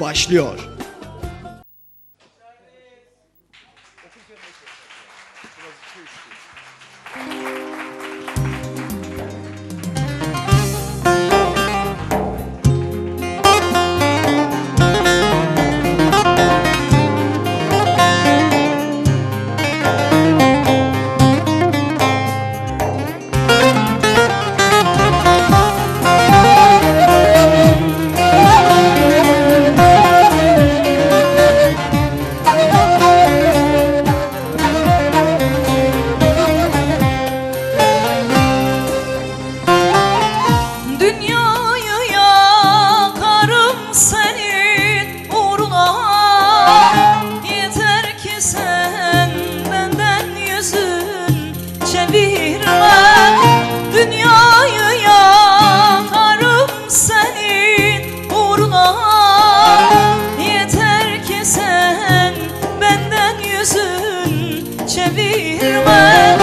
başlıyor. Çevirme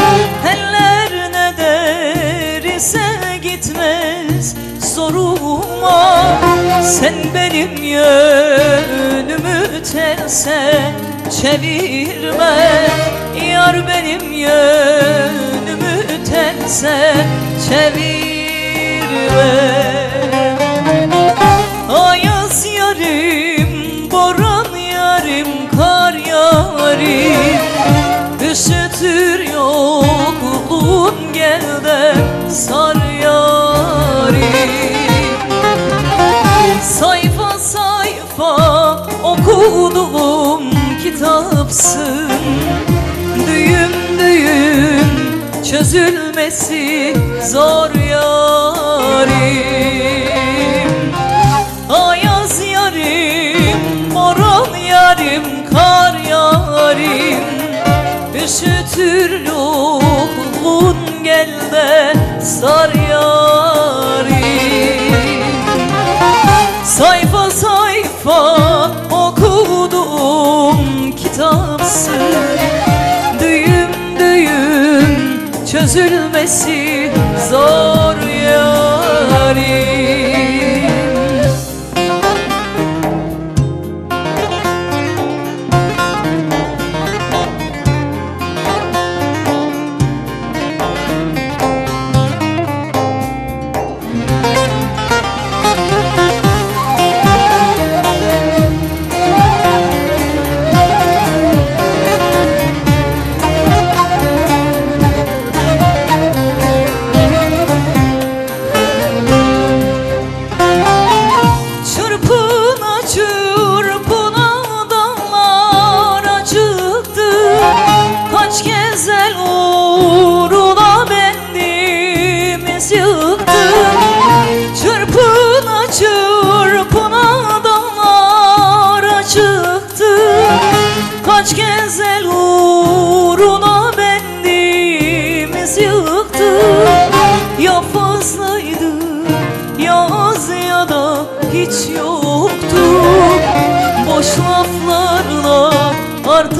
Eller ne derse gitmez. Zoruma Sen benim yönümü terse çevirme. Yar benim yönümü terse çevirme sar yarim Sayfa sayfa okuduğum kitapsın. Düğüm düğüm çözülmesi zor yarim Ayaz yarim, moran yarim, kar yarim. Üşütür sar yarim Sayfa sayfa okuduğum kitapsın Düğüm düğüm çözülmesi zor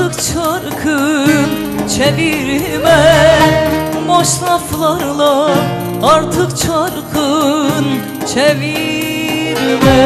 artık çarkın çevirme Boş laflarla artık çarkın çevirme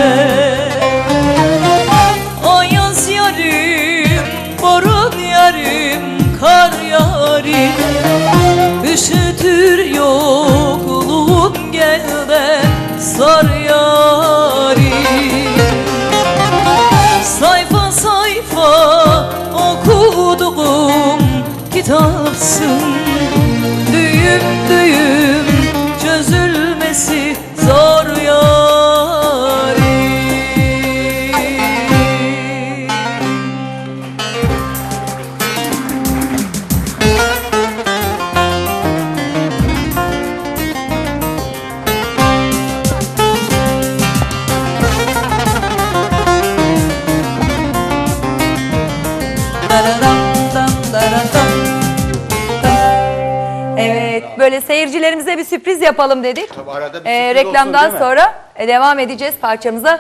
böyle seyircilerimize bir sürpriz yapalım dedik. Tabii arada bir Ee, sürpriz olsun, reklamdan mi? sonra e, devam edeceğiz parçamıza.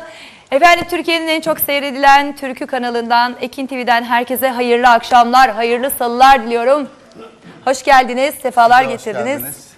Efendim Türkiye'nin en çok seyredilen Türkü kanalından, Ekin TV'den herkese hayırlı akşamlar, hayırlı salılar diliyorum. Hoş geldiniz, sefalar Hoş getirdiniz. geldiniz.